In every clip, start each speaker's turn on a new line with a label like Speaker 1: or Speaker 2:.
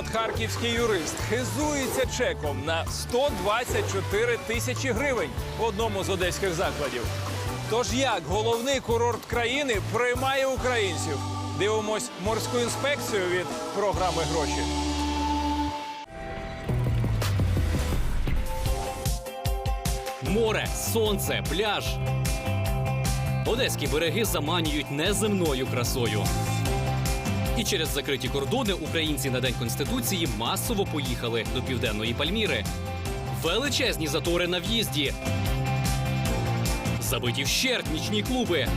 Speaker 1: Харківський юрист хизується чеком на 124 тисячі гривень в одному з одеських закладів. Тож як головний курорт країни приймає українців? Дивимось морську інспекцію від програми гроші.
Speaker 2: Море, сонце, пляж. Одеські береги заманюють неземною красою. І через закриті кордони українці на День Конституції масово поїхали до південної Пальміри. Величезні затори на в'їзді. Забиті вщерть нічні клуби.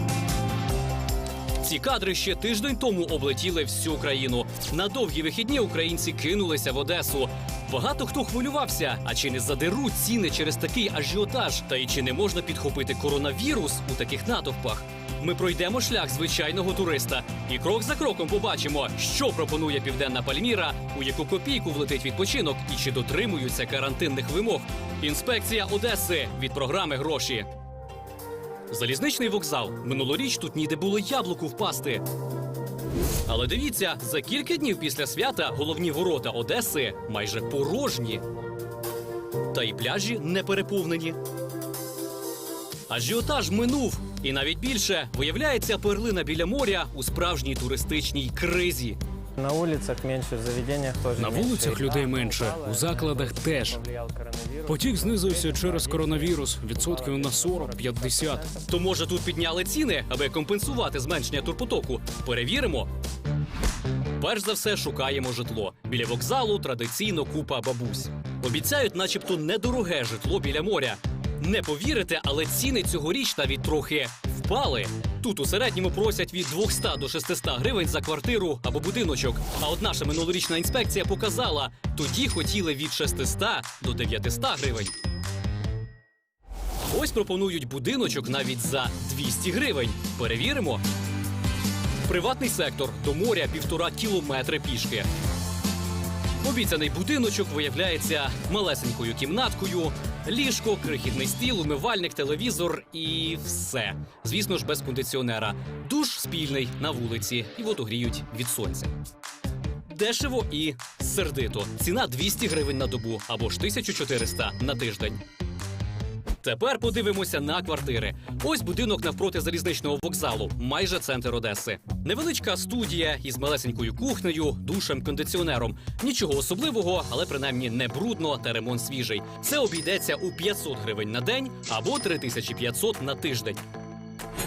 Speaker 2: Ці кадри ще тиждень тому облетіли всю країну. На довгі вихідні українці кинулися в Одесу. Багато хто хвилювався, а чи не задеруть ціни через такий ажіотаж? Та й чи не можна підхопити коронавірус у таких натовпах? Ми пройдемо шлях звичайного туриста і крок за кроком побачимо, що пропонує південна Пальміра, у яку копійку влетить відпочинок і чи дотримуються карантинних вимог. Інспекція Одеси від програми гроші. Залізничний вокзал. Минулоріч тут ніде було яблуку впасти. Але дивіться, за кілька днів після свята головні ворота Одеси майже порожні. Та й пляжі не переповнені. Ажіотаж минув. І навіть більше виявляється перлина біля моря у справжній туристичній кризі.
Speaker 3: На улицах менше, в заведениях теж
Speaker 4: На вулицях людей менше, у закладах теж. Потік знизився через коронавірус відсотків на 40-50.
Speaker 2: То може тут підняли ціни, аби компенсувати зменшення турпотоку? Перевіримо. Перш за все шукаємо житло. Біля вокзалу традиційно купа бабусь. Обіцяють, начебто, недороге житло біля моря. Не повірите, але ціни цьогоріч навіть трохи впали. Тут у середньому просять від 200 до 600 гривень за квартиру або будиночок. А от наша минулорічна інспекція показала, тоді хотіли від 600 до 900 гривень. Ось пропонують будиночок навіть за 200 гривень. Перевіримо. Приватний сектор до моря півтора кілометри пішки. Обіцяний будиночок виявляється малесенькою кімнаткою, ліжко, крихітний стіл, умивальник, телевізор і все. Звісно ж, без кондиціонера. Душ спільний на вулиці і воду гріють від сонця. Дешево і сердито. Ціна 200 гривень на добу або ж 1400 на тиждень. Тепер подивимося на квартири. Ось будинок навпроти залізничного вокзалу, майже центр Одеси. Невеличка студія із малесенькою кухнею, душем, кондиціонером. Нічого особливого, але принаймні не брудно та ремонт свіжий. Це обійдеться у 500 гривень на день або 3500 на тиждень.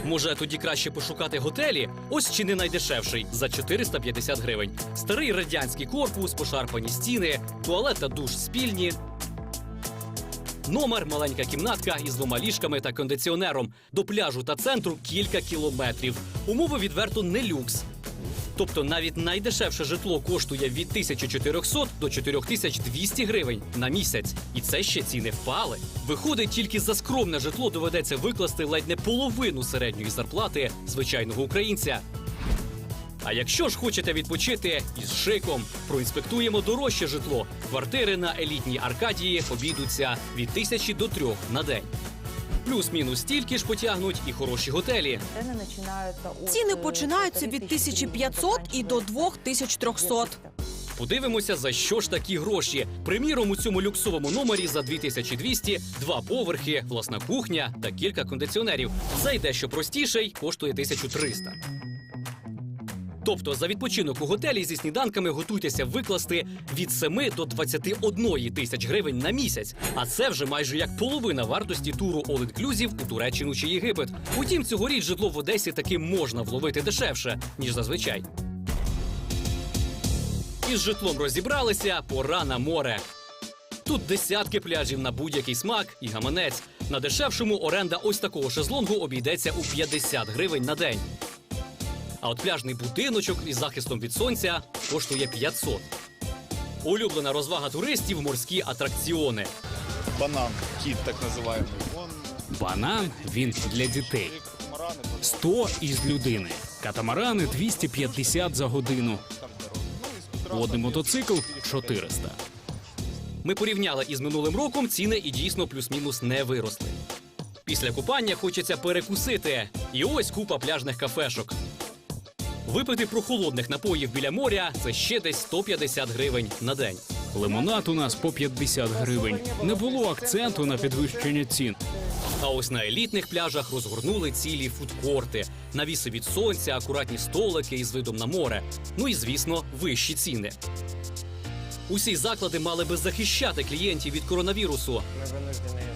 Speaker 2: Може, тоді краще пошукати готелі? Ось чи не найдешевший за 450 гривень. Старий радянський корпус, пошарпані стіни, туалет та душ спільні, Номер маленька кімнатка із двома ліжками та кондиціонером. До пляжу та центру кілька кілометрів. Умови відверто не люкс. Тобто навіть найдешевше житло коштує від 1400 до 4200 гривень на місяць. І це ще ціни впали. Виходить, тільки за скромне житло доведеться викласти ледь не половину середньої зарплати звичайного українця. А якщо ж хочете відпочити із шиком, проінспектуємо дорожче житло. Квартири на елітній Аркадії обійдуться від тисячі до трьох на день. Плюс-мінус стільки ж потягнуть і хороші готелі.
Speaker 5: Ціни починаються від 1500 і до 2300.
Speaker 2: Подивимося, за що ж такі гроші. Приміром, у цьому люксовому номері за 2200 два поверхи, власна кухня та кілька кондиціонерів. Цей дещо простіший коштує 1300. Тобто за відпочинок у готелі зі сніданками готуйтеся викласти від 7 до 21 тисяч гривень на місяць. А це вже майже як половина вартості туру All Inclusive у Туреччину чи Єгипет. Утім, цьогоріч житло в Одесі таки можна вловити дешевше, ніж зазвичай. Із житлом розібралися, пора на море. Тут десятки пляжів на будь-який смак і гаманець. На дешевшому оренда ось такого шезлонгу обійдеться у 50 гривень на день. А от пляжний будиночок із захистом від сонця коштує 500. Улюблена розвага туристів морські атракціони.
Speaker 6: банан, кит так называемый. Он
Speaker 4: Банан він для дітей.
Speaker 6: катамараны,
Speaker 4: 100 із людини. Катамарани 250 за годину. Водний мотоцикл 400.
Speaker 2: Ми порівняли із минулим роком ціни і дійсно плюс-мінус не виросли. Після купання хочеться перекусити. І ось купа пляжних кафешок. Випити прохолодних напоїв біля моря це ще десь 150 гривень на день.
Speaker 4: Лимонад у нас по 50 гривень. Не було акценту на підвищення цін.
Speaker 2: А ось на елітних пляжах розгорнули цілі фудкорти, навіси від сонця, акуратні столики із видом на море. Ну і звісно, вищі ціни. Усі заклади мали би захищати клієнтів від коронавірусу.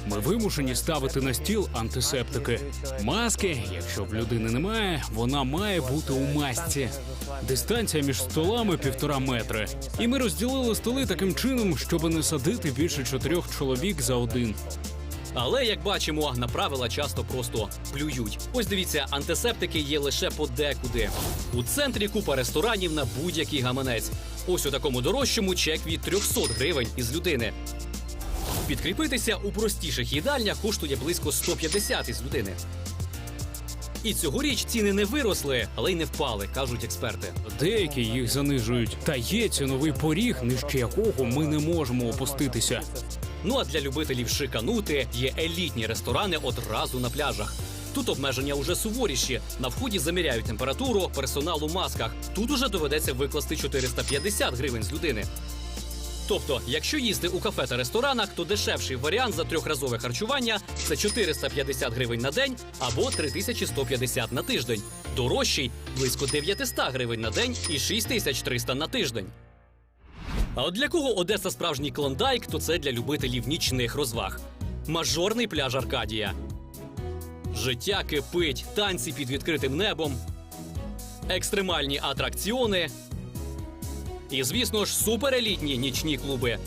Speaker 4: Ми вимушені ставити на стіл антисептики. Маски, якщо в людини немає, вона має бути у масці. Дистанція між столами півтора метри. І ми розділили столи таким чином, щоб не садити більше чотирьох чоловік за один.
Speaker 2: Але як бачимо, на правила часто просто плюють. Ось дивіться, антисептики є лише подекуди. У центрі купа ресторанів на будь-який гаманець. Ось у такому дорожчому чек від 300 гривень із людини. Підкріпитися у простіших їдальнях коштує близько 150 із людини. І цьогоріч ціни не виросли, але й не впали, кажуть експерти.
Speaker 4: Деякі їх занижують. Та є ціновий поріг, нижче якого ми не можемо опуститися.
Speaker 2: Ну а для любителів шиканути є елітні ресторани одразу на пляжах. Тут обмеження уже суворіші. На вході заміряють температуру, персонал у масках. Тут уже доведеться викласти 450 гривень з людини. Тобто, якщо їсти у кафе та ресторанах, то дешевший варіант за трьохразове харчування це 450 гривень на день або 3150 на тиждень. Дорожчий близько 900 гривень на день і 6300 на тиждень. А от для кого Одеса справжній клондайк, то це для любителів нічних розваг. Мажорний пляж Аркадія. Життя кипить, танці під відкритим небом, екстремальні атракціони. І, звісно ж, суперелітні нічні клуби.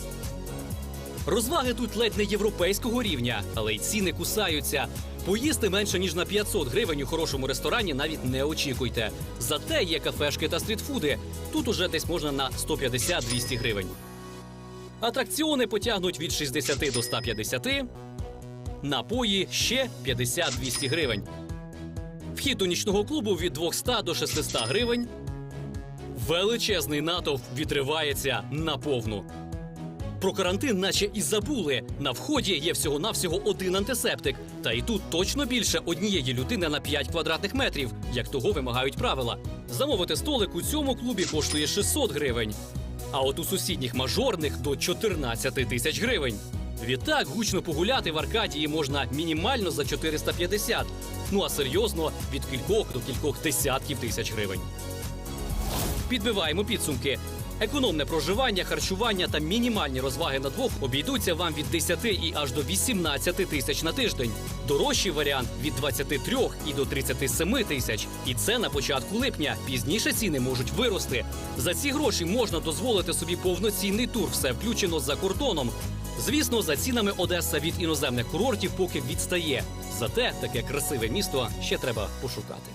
Speaker 2: Розваги тут ледь не європейського рівня, але й ціни кусаються. Поїсти менше ніж на 500 гривень у хорошому ресторані навіть не очікуйте. Зате є кафешки та стрітфуди. Тут уже десь можна на 150-200 гривень. Атракціони потягнуть від 60 до 150, напої ще 50-200 гривень. Вхід до нічного клубу від 200 до 600 гривень. Величезний натовп відривається наповну. Про карантин, наче і забули. На вході є всього-навсього один антисептик. Та і тут точно більше однієї людини на 5 квадратних метрів, як того вимагають правила. Замовити столик у цьому клубі коштує 600 гривень. А от у сусідніх мажорних до 14 тисяч гривень. Відтак гучно погуляти в Аркадії можна мінімально за 450. Ну а серйозно від кількох до кількох десятків тисяч гривень. Підбиваємо підсумки. Економне проживання, харчування та мінімальні розваги на двох обійдуться вам від 10 і аж до 18 тисяч на тиждень. Дорожчий варіант від 23 і до 37 тисяч. І це на початку липня. Пізніше ціни можуть вирости. За ці гроші можна дозволити собі повноцінний тур, все включено за кордоном. Звісно, за цінами Одеса від іноземних курортів поки відстає. Зате таке красиве місто ще треба пошукати.